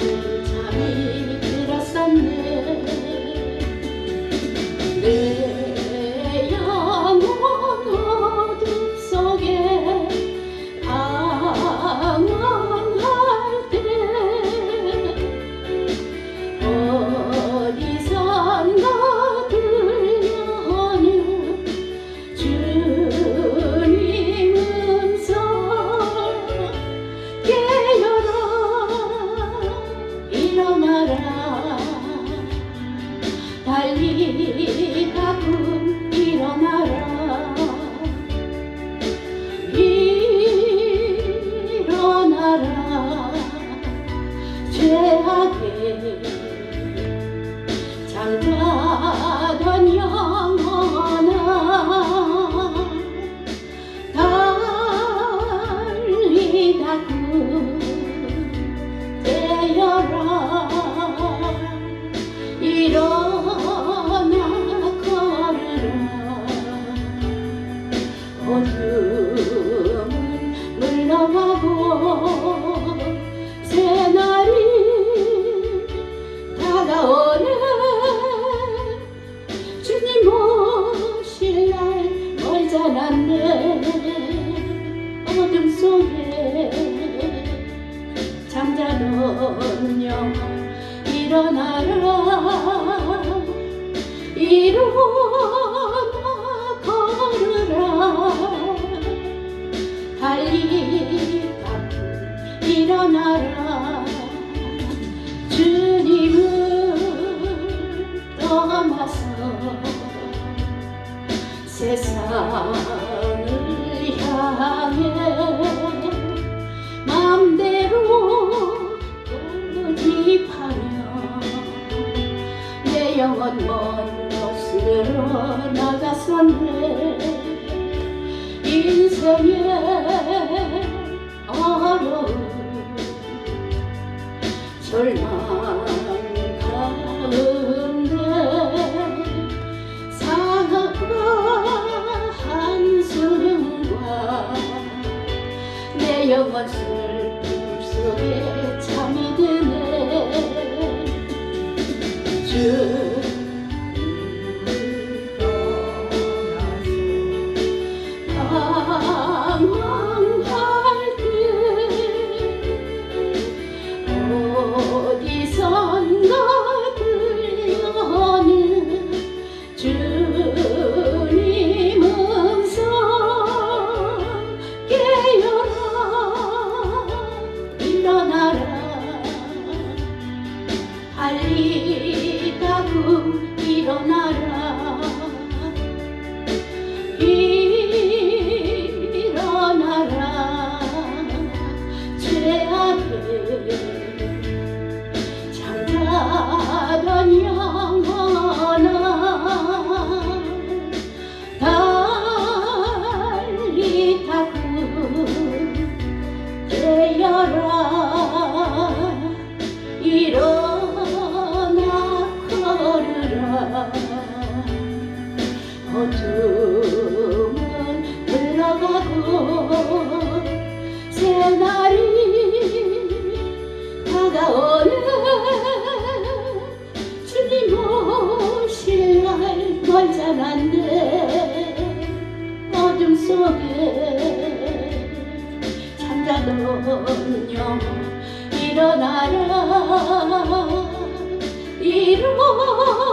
잠이 들었었네. Oh, 전혀 일어나라. 일어나 걸으라. 달리 일어나라. 곳으로 나갔었네 인생의 어려움 절망 가운데 사랑과 한숨과 내 영혼 슬픔 속에 잠이 드네. 주 어둠은 들어가고 새날이 다가오네 주님 오실 날 멀잖았네 어둠 속에 잠자던 영혼 일어나라. 일어나